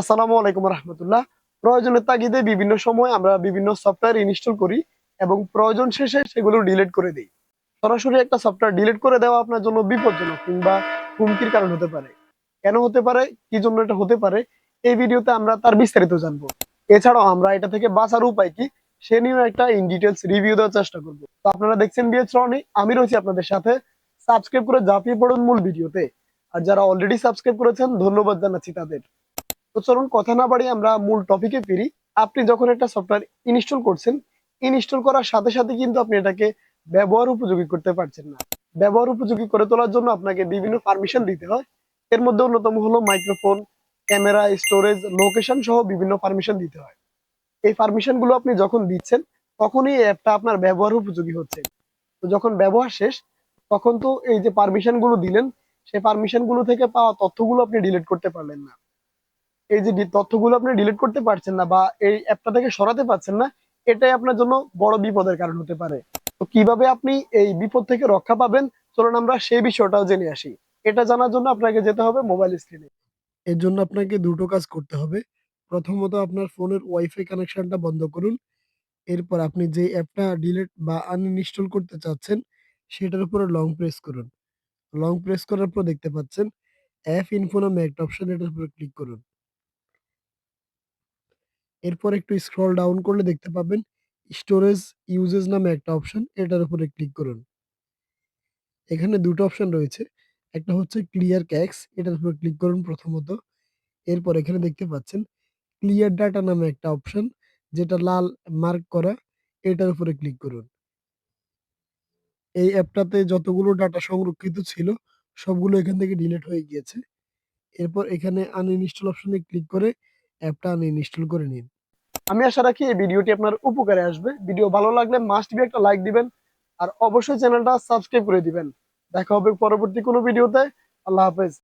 আসসালামু আলাইকুম রহমতুল্লাহ। প্রয়োজনের তাগিদে বিভিন্ন সময় আমরা বিভিন্ন সফটওয়্যার ইনস্টল করি এবং প্রয়োজন শেষে সেগুলো ডিলিট করে দিই। সরাসরি একটা সফটওয়্যার ডিলিট করে দেওয়া আপনার জন্য বিপজ্জনক কিংবা হুমকির কারণ হতে পারে। কেন হতে পারে? কি জন্য এটা হতে পারে? এই ভিডিওতে আমরা তার বিস্তারিত জানব। এছাড়াও আমরা এটা থেকে বাঁচার উপায় কি, সে নিয়েও একটা ইন ডিটেলস রিভিউ দেওয়ার চেষ্টা করব। তো আপনারা দেখছেন বিএচ রনি আমি রয়েছি আপনাদের সাথে। সাবস্ক্রাইব করে ঝাঁপিয়ে পড়ুন মূল ভিডিওতে। আর যারা অলরেডি সাবস্ক্রাইব করেছেন, ধন্যবাদ জানাচ্ছি তাদের। তো চলুন কথা না বাড়িয়ে আমরা মূল টপিকে ফিরি। আপনি যখন একটা সফটওয়্যার ইনস্টল করছেন ইনস্টল করার সাথে সাথে কিন্তু আপনি এটাকে ব্যবহার উপযোগী করতে পারছেন না। ব্যবহার উপযোগী করে তোলার জন্য আপনাকে বিভিন্ন পারমিশন দিতে হয়। এর মধ্যে অন্যতম হলো মাইক্রোফোন ক্যামেরা স্টোরেজ লোকেশন সহ বিভিন্ন পারমিশন দিতে হয়। এই পারমিশনগুলো আপনি যখন দিচ্ছেন, তখনই অ্যাপটা আপনার ব্যবহার উপযোগী হচ্ছে। তো যখন ব্যবহার শেষ, তখন তো এই যে পারমিশনগুলো দিলেন, সেই পারমিশনগুলো থেকে পাওয়া তথ্যগুলো আপনি ডিলিট করতে পারলেন না। এই যে তথ্যগুলো আপনি ডিলিট করতে পারছেন না বা এই অ্যাপটা থেকে সরাতে পারছেন না, এটাই আপনার জন্য বড় বিপদের কারণ হতে পারে। তো কীভাবে আপনি এই বিপদ থেকে রক্ষা পাবেন? চলুন আমরা সেই বিষয়টাও জেনে আসি। এটা জানার জন্য আপনাকে যেতে হবে মোবাইল স্ক্রিনে এর জন্য আপনাকে দুটো কাজ করতে হবে। প্রথমত আপনার ফোনের ওয়াইফাই কানেকশনটা বন্ধ করুন। এরপর আপনি যে অ্যাপটা ডিলিট বা আনইনস্টল করতে চাচ্ছেন, সেটার উপরে লং প্রেস করুন। লং প্রেস করার পর দেখতে পাচ্ছেন অ্যাপ ইনফো নামে একটা অপশন এটার উপরে ক্লিক করুন। এরপর একটু স্ক্রল ডাউন করলে দেখতে পাবেন স্টোরেজ ইউজেস নামে একটা অপশন এটার উপরে ক্লিক করুন। এখানে দুটো অপশন রয়েছে, একটা হচ্ছে ক্লিয়ার ক্যাক্স এটার উপরে ক্লিক করুন প্রথমত। এরপর এখানে দেখতে পাচ্ছেন ক্লিয়ার ডাটা নামে একটা অপশন যেটা লাল মার্ক করা, এটার উপরে ক্লিক করুন। এই অ্যাপটাতে যতগুলো ডাটা সংরক্ষিত ছিল, সবগুলো এখান থেকে ডিলিট হয়ে গিয়েছে। এরপর এখানে আনইনস্টল অপশনে ক্লিক করে অ্যাপটা আনইনস্টল করে নিন। আমি আশা রাখি এই ভিডিওটি আপনার উপকারে আসবে। ভিডিও ভালো লাগলে মাস্ট বি একটা লাইক দিবেন আর অবশ্যই চ্যানেলটা সাবস্ক্রাইব করে দিবেন। দেখা হবে পরবর্তী কোনো ভিডিওতে। আল্লাহ হাফেজ।